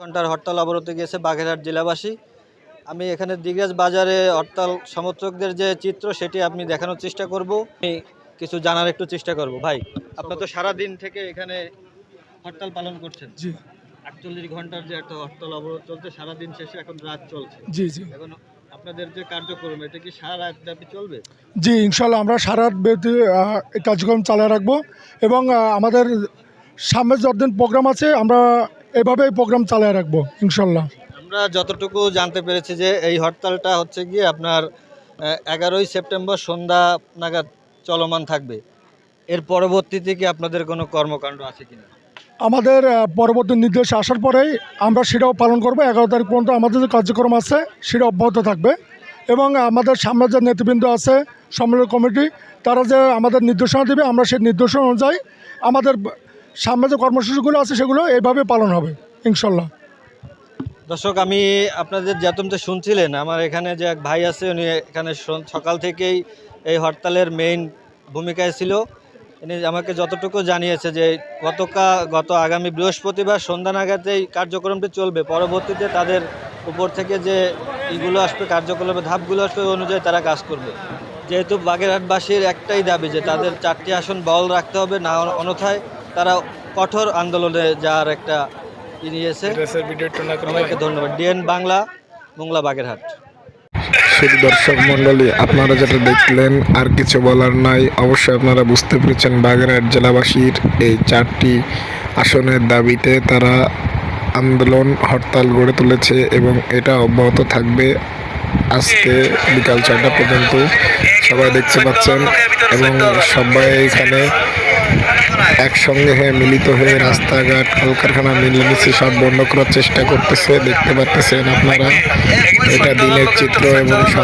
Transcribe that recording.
ঘণ্টার হরতাল অবরোধে গিয়েছে বাগেরহাট জেলাবাসী। আমি এখানে দিগ্রাজ বাজারে হরতাল সমর্থকদের যে চিত্র সেটি আপনি দেখানোর চেষ্টা করব। আমি কিছু জানার একটু চেষ্টা করব। ভাই আপনার তো সারা দিন থেকে এখানে হরতাল পালন করছেন। জি। আটচল্লিশ ঘণ্টার যে একটা হরতাল অবরোধ চলছে সারাদিন শেষে এখন রাত চলছে। জি জি। এখন আপনাদের যে কার্যক্রম এটা কি সারা রাত ব্যাপী চলবে? জি ইনশাল্লাহ আমরা সারা রাত ব্যাপী, আহ, এই কার্যক্রম চালিয়ে রাখব। এবং আমাদের সামনে যতদিন প্রোগ্রাম আছে আমরা এভাবেই প্রোগ্রাম চালিয়ে রাখব ইনশাল্লাহ। আমরা যতটুকু জানতে পেরেছি যে এই হরতালটা হচ্ছে গিয়ে আপনার এগারোই সেপ্টেম্বর সন্ধ্যা নাগাদ চলমান থাকবে। এর পরবর্তীতে কি আপনাদের কোনো কর্মকাণ্ড আছে কিনা? আমাদের পরবর্তী নির্দেশ আসার পরেই আমরা সেটাও পালন করব। এগারো তারিখ পর্যন্ত আমাদের যে কার্যক্রম আছে সেটা অব্যাহত থাকবে। এবং আমাদের সামনে যে নেতৃবৃন্দ আছে সম্মেলন কমিটি তারা যে আমাদের নির্দেশনা দেবে আমরা সেই নির্দেশনা অনুযায়ী আমাদের সামনে যে কর্মসূচিগুলো আছে সেগুলো এইভাবে পালন হবে, ইনশাল্লাহ। দর্শক, আমি আপনাদের যেতমতে শুনছিলেন, আমার এখানে যে এক ভাই আছে, উনি এখানে সকাল থেকেই এই হরতালের মেইন ভূমিকায় ছিল। উনি আমাকে যতটুকু জানিয়েছে যে গতকা, গত আগামী বৃহস্পতিবার সন্ধ্যা নাগাদ এই কার্যক্রমটি চলবে। পরবর্তীতে তাদের উপর থেকে যে ইগুলো আসবে কার্যক্রমের ধাপগুলো আসবে অনুযায়ী তারা কাজ করবে। যেহেতু বাগেরহাটবাসীর একটাই দাবি যে তাদের চারটি আসন বল রাখতে হবে, না অন্যথায় তারা কঠোর আন্দোলনে যাওয়ার একটা ই নিয়েছে। সবাইকে ধন্যবাদ। ডিএন বাংলা মোংলা বাগেরহাট। দর্শক মণ্ডলী আপনারা যেটা দেখলেন আর কিছু বলার নাই অবশ্যই আপনারা বুঝতে পেরেছেন বাগেরহাট জেলাবাসীর এই চারটি আসনের দাবিতে তারা আন্দোলন হরতাল গড়ে তুলেছে এবং এটা অব্যাহত থাকবে আজকে বিকাল ছয়টা পর্যন্ত। সবাই দেখতে পাচ্ছেন এবং সবাই এখানে একসঙ্গে হয়ে মিলিত হয়ে রাস্তাঘাট, কলকারখানা মিলেমিশে সব বন্ধ করার চেষ্টা করতেছে, দেখতে পাচ্ছেন আপনারা। এটা দিনের চিত্র এবং